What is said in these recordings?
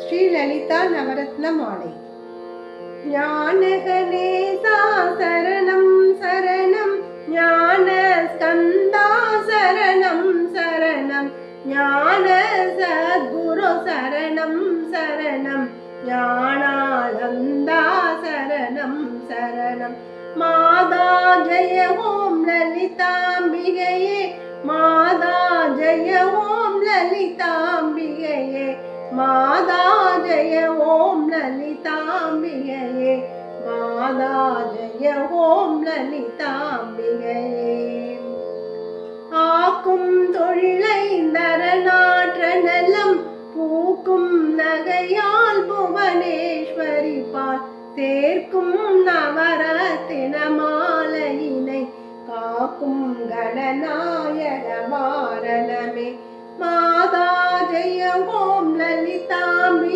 ஸ்ரீ லலிதா நவரத்ன மாலை ஞானகணேசா சரணம் சரணம் ஞான ஸ்கந்தா சரணம் சரணம் ஞான சத்குரு சரணம் சரணம் ஞானானந்தா சரணம் சரணம். மாதா ஜய ஓம் லலிதாம்பிகையே மாதா ஜய ஓம் லலிதாம்பிகையே மாதா ஜய ஓம் லலிதாம்பிகையே மாதா ஜய ஓம் லலிதாம்பிகையே. ஆக்கும் தொழிலை தரநாற்ற நலம் பூக்கும் நகையால் புவனேஸ்வரி பால் தேர்க்கும் நவரத்தின மாலையினை காக்கும் கணநாயக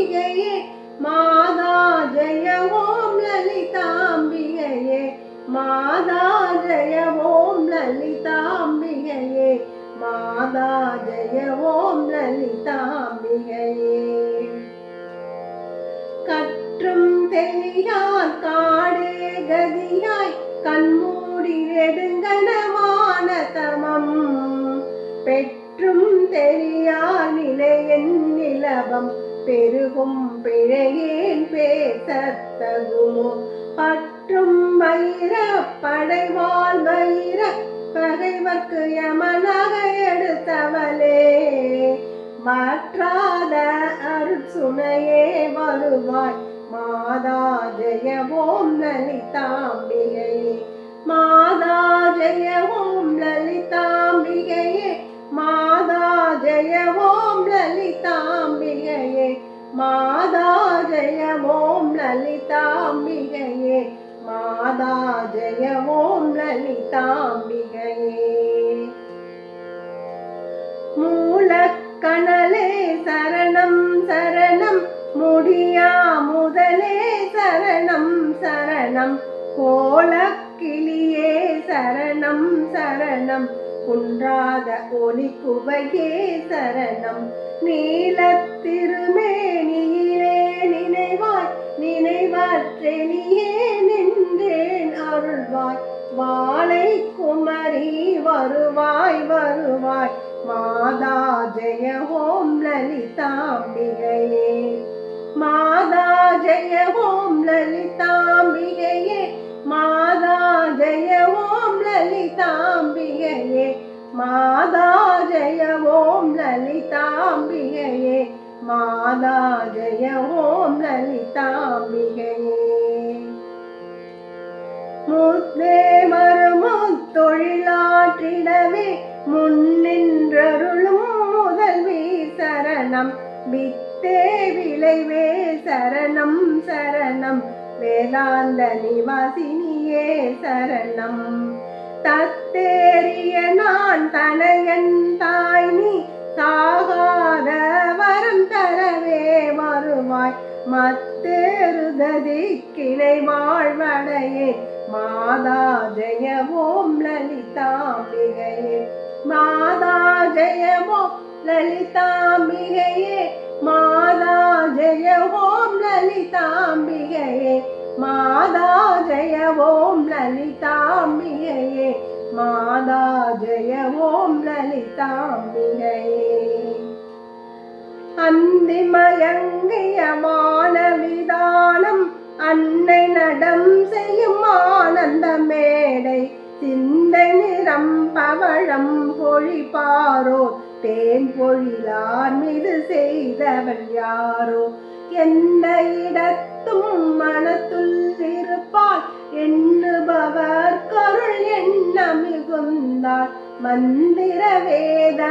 லலிதாம்பிகையே மாதா ஜெய ஓம் லலிதாம்பிகையே மாதா ஜெய ஓம் லலிதாம்பிகையே மாதா ஜெய ஓம் லலிதாம்பிகையே. பெருகும் பிழையேன் பேசத்தகுமோ? பற்றும் வைர படைவாள் வைர பகைவர்க்கு யமனாக எடுத்தவளே. மாற்றாத அருட்சுனையே வருவாய். மாதா ஜெயவோம் நலிதாம்பிகையே லலிதாம்பிகையே மூலக்கணலே சரணம் சரணம். முடியா முதலே சரணம் சரணம். கோலக்கிளியே சரணம் சரணம். குன்றாத ஒளி குவையே சரணம். நீலத்திருமேனியிலே நினைவாய் நினைவற்றெளியே நின்றேன் அருள்வாய். வாழை குமரி வருவாய் வருவாய். மாதா ஜெய ஓம் லலிதாம்பிகையே மாதா ஜெய ஓம் லலிதாம்பிகையே மாதா ஜெய ஓம் லலிதாம்பிகையே மாதா ஜெய ஓம் லலிதாம்பிகையே மாதா ஜெய ஓம் லலிதாம்பிகையே முத்தே மறுமுத்தொழிலாற்றிடவே முன்னின்றருளும் முதல்வி சரணம் வித்தே விளைவே சரணம் சரணம். வேதாந்த நிவாசினியே சரணம். தத்தேறிய நான் தனையன் தாய் நீ சாகாத வரம் தரவே வருவாய் மத்தேறுததி கிளை வாழ்வடையே மாதா ஜெய ஓம் லலிதாம்பிகையே மாதா ஜெய ஓம் லலிதாம்பிகையே மாதா ஜெய ஓம் லலிதாம்பிகையே மாதா ஜெய ஓம் லலிதாம்பிகையே மாதா ஜெய ஓம் லலிதாம்பிகையே அந்திமயங்கிய மானவிதானம் பவழம் பொழிப்பாரோ? தேன் பொழிலார் மீது செய்தவள் யாரோ? எந்த இடத்தும் மனத்துள் இருப்பாள் எண்ணுபவர் கருள் எண்ண மிகுந்தார் மந்திர வேத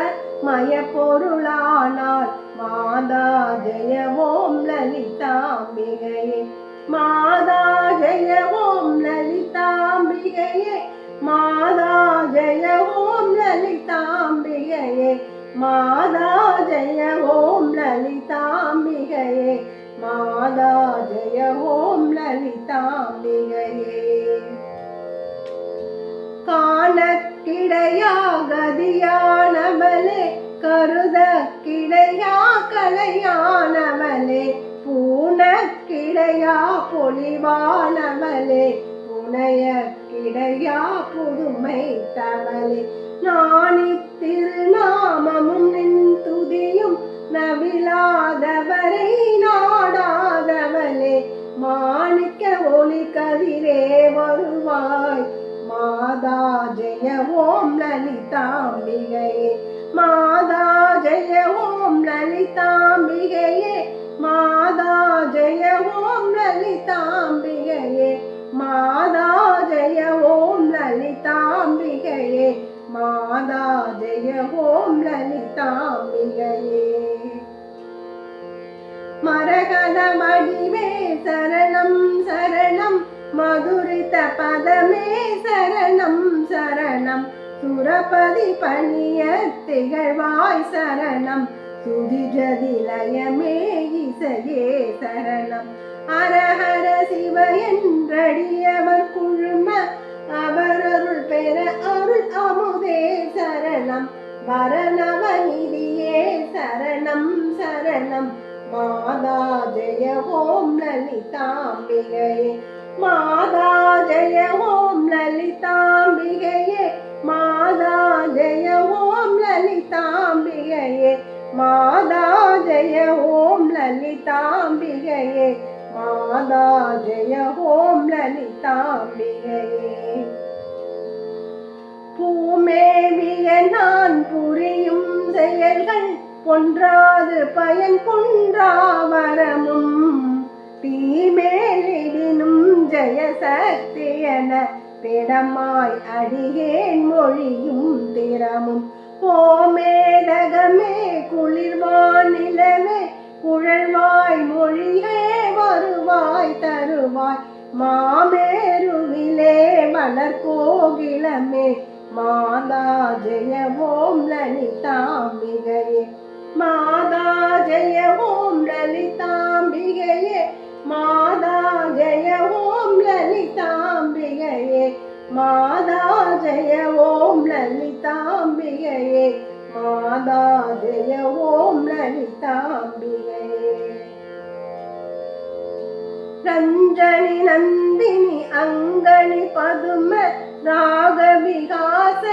மய பொருளானார் மாதா ஜெய ஓம் லலிதாம்பிகையே மாதா ஜெய ஓம் லலிதாம்பிகையே மாதா ஜெய ஓம் லலிதாம்பிகையே மாதா ஜெய ஓம் லலிதாம்பிகையே மாதா ஜெய ஓம் லலிதாம்பிகையே. காணக்கிடையா கதியானவளே கருத கிடையா கலையானவளே பூனக்கிடையா பொலிவானவளே புனைய இடையா புதுமை தவளே. நானி திருநாமமும் நின் துதியும் நவிழாதவரை நாடாதவளே. மாணிக்க ஒளி கதிரே வருவாய். மாதா ஜெய ஓம் லலிதாம்பிகையே. மாதா ஜெய ஓம் லலிதாம்பிகையே. மாதா ஜெய ஓம் லலிதாம்பிகையே. மாதா லலிதாம்பிகையே மாதா ஜெய ஓம் லலிதாம்பிகையே. மரகத வடிவே சரணம் சரணம். மதுரித பதமே சரணம் சரணம். சுரபதி பணிய திகழ்வாய் சரணம். சுதிஜதிலயமே இசையே சரணம். அரஹர சிவ என்றடியவர் குழும அவர் அருள் பெற அருள் அமுதே சரணம். வரணவநிதியே சரணம் சரணம். மாதா ஜெய ஓம் லலிதாம்பிகையே. மாதா ஜெய ஓம் லலிதாம்பிகையே. மாதா ஜெய ஓம் லலிதாம்பிகையே. மாதா ஜெய ஓம் லலிதாம்பிகையே. மாதா ஜெய ஓம் லலிதாம்பிகையே. பூமேவிய நான் புரியும் செயல்கள் பொன்றாது பயன் கொன்றாவரமும். தீமேலிடினும் ஜெயசக்தி என திடமாய் அடியேன் மொழியும் திறமும். ஓமேதகமே குளிர்வானிலவே குழல்வாய் மொழியே வருவாய் தருவாய். மாமேருவிலே மலர்கோகிலமே மாதா ஜெய ஓம் லலிதாம்பிகையே மாதா ஜெய ஓம் லலிதாம்பிகையே மாதா ஜெய ஓம் லலிதாம்பிகையே மாதா ஜெய ஓம் லலிதாம்பிகையே மாதா ஜெய ஓம் லலிதாம்பிகையே ரஞ்சனி நந்தினி அங்கனி பதும ராகவிகாச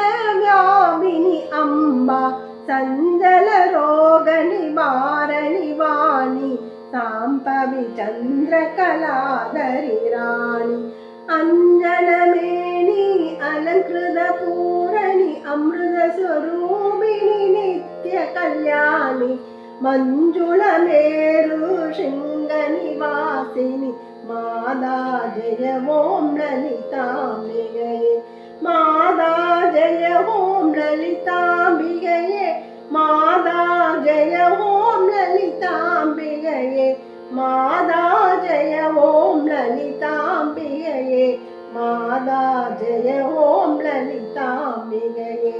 வியாபினி அம்மா சஞ்சல ரோக நிவாரணி வாணி சாம்பவி சந்திர கலாதரி ராணி அஞ்சனமேணி அலங்கிருத பூரணி அமிர்த ஸ்வரூபிணி நித்ய கல்யாணி மஞ்சுள மேரு ശൃംഗനിവാസിനി மாதா ஜெய ஓம் லலிதாம்பிகையே மாதா ஜெய ஓம் லலிதாம்பிகையே மாதா ஜெய ஓம் லலிதாம்பிகையே மாதா ஜெய ஓம் லலிதாம்பிகையே மாதா ஜெய ஓம் லலிதாம்பிகையே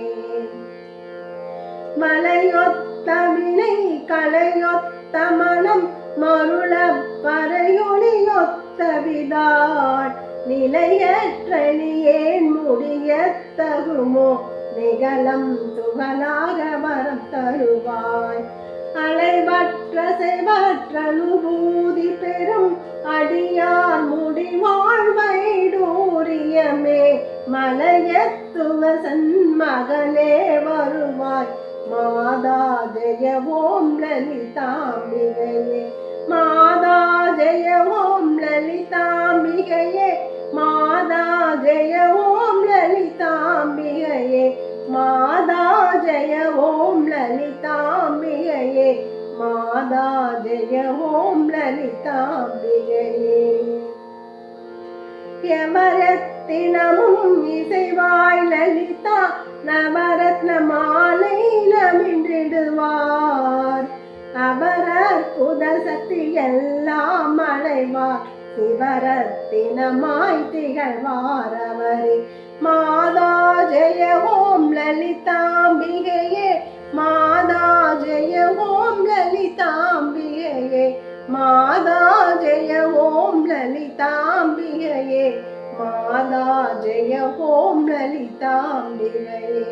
மலையொத்தமினை கலையொத்த மனம் மருள பறையொளியொத்த விதாள் நிலையற்றணியேன் முடிய தகுமோ நிகழம் துகளாக வரம் தருவாய். அலைவற்ற செவற்ற அனுபூதி பெறும் அடியார் முடிவாழ்வைடூரியமே மலையத்துவ சன்மகளே வருவாய். மாதா ஜெய ஓம் லலிதாம்பிகையே. யமரத்தினமும் இசைவாய் லலிதா நவரத்ன மாலை நமின்றிடுவார் அவரர் அற்புத சக்தி எல்லாம் அடைவார். சிவரத்தினமாய் திகழ்வார் அவரே. மாதா ஜெய ஓம் லலிதாம்பிகையே. மாதா ஜெய ஓம் லலிதாம்பிகையே. மாதா ஜெய ஓம் லலிதாம்பிகையே மாதா ஜெய ஓம் லலிதாம்பிகையே